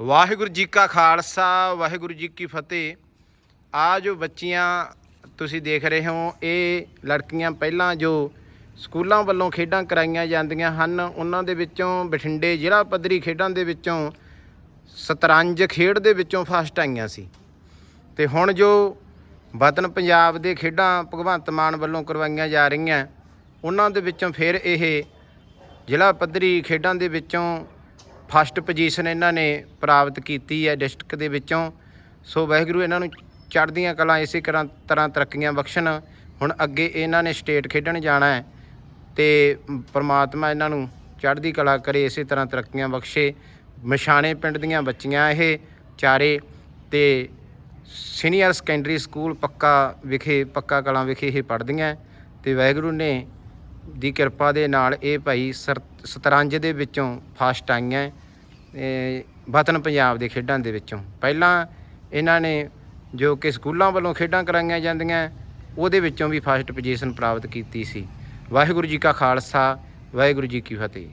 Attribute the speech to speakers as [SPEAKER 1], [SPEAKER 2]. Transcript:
[SPEAKER 1] ਵਾਹਿਗੁਰੂ ਜੀ ਕਾ ਖਾਲਸਾ, ਵਾਹਿਗੁਰੂ ਜੀ ਕੀ ਫਤਿਹ। ਆ ਜੋ ਬੱਚੀਆਂ ਤੁਸੀਂ ਦੇਖ ਰਹੇ ਹੋ, ਇਹ ਲੜਕੀਆਂ ਪਹਿਲਾਂ ਜੋ ਸਕੂਲਾਂ ਵੱਲੋਂ ਖੇਡਾਂ ਕਰਾਈਆਂ ਜਾਂਦੀਆਂ ਹਨ, ਉਹਨਾਂ ਦੇ ਵਿੱਚੋਂ ਬਠਿੰਡੇ ਜ਼ਿਲ੍ਹਾ ਪੱਧਰੀ ਖੇਡਾਂ ਦੇ ਵਿੱਚੋਂ ਸਤਰੰਜ ਖੇਡ ਦੇ ਵਿੱਚੋਂ ਫਸਟ ਆਈਆਂ ਸੀ। ਤੇ ਹੁਣ ਜੋ ਵਤਨ ਪੰਜਾਬ ਦੇ ਖੇਡਾਂ ਭਗਵੰਤ ਮਾਨ ਵੱਲੋਂ ਕਰਵਾਈਆਂ ਜਾ ਰਹੀਆਂ, ਉਹਨਾਂ ਦੇ ਵਿੱਚੋਂ ਫਿਰ ਇਹ ਜ਼ਿਲ੍ਹਾ ਪੱਧਰੀ ਖੇਡਾਂ ਦੇ ਵਿੱਚੋਂ ਫਸਟ ਪੋਜੀਸ਼ਨ ਇਹਨਾਂ ਨੇ ਪ੍ਰਾਪਤ ਕੀਤੀ ਹੈ ਡਿਸਟ੍ਰਿਕਟ ਦੇ ਵਿੱਚੋਂ। ਸੋ ਵਾਹਿਗੁਰੂ ਇਹਨਾਂ ਨੂੰ ਚੜ੍ਹਦੀਆਂ ਕਲਾਂ ਇਸੇ ਤਰ੍ਹਾਂ ਤਰ੍ਹਾਂ ਤਰੱਕੀਆਂ ਬਖਸ਼ਣ। ਹੁਣ ਅੱਗੇ ਇਹਨਾਂ ਨੇ ਸਟੇਟ ਖੇਡਣ ਜਾਣਾ ਹੈ ਤੇ ਪ੍ਰਮਾਤਮਾ ਇਹਨਾਂ ਨੂੰ ਚੜ੍ਹਦੀ ਕਲਾ ਕਰੇ, ਇਸੇ ਤਰ੍ਹਾਂ ਤਰੱਕੀਆਂ ਬਖਸ਼ੇ। ਮਸ਼ਾਣੇ ਪਿੰਡ ਦੀਆਂ ਬੱਚੀਆਂ ਇਹ ਚਾਰੇ ਤੇ ਸੀਨੀਅਰ ਸੈਕੰਡਰੀ ਸਕੂਲ ਪੱਕਾ ਵਿਖੇ, ਪੱਕਾ ਕਲਾਂ ਵਿਖੇ ਇਹ ਪੜ੍ਹਦੀਆਂ। ਤੇ ਵਾਹਿਗੁਰੂ ਨੇ ਦੀ ਕਿਰਪਾ ਦੇ ਨਾਲ ਇਹ ਭਾਈ ਸਰ- ਸਤਰੰਜ ਦੇ ਵਿੱਚੋਂ ਫਸਟ ਆਈਆਂ। ਇਹ ਵਤਨ ਪੰਜਾਬ ਦੇ ਖੇਡਾਂ ਦੇ ਵਿੱਚੋਂ। ਪਹਿਲਾਂ ਇਹਨਾਂ ਨੇ ਜੋ ਕਿ ਸਕੂਲਾਂ ਵੱਲੋਂ ਖੇਡਾਂ ਕਰਾਈਆਂ ਜਾਂਦੀਆਂ, ਉਹਦੇ ਵਿੱਚੋਂ ਵੀ ਫਸਟ ਪੋਜੀਸ਼ਨ ਪ੍ਰਾਪਤ ਕੀਤੀ ਸੀ। ਵਾਹਿਗੁਰੂ ਜੀ ਕਾ ਖਾਲਸਾ, ਵਾਹਿਗੁਰੂ ਜੀ ਕੀ ਫਤਿਹ।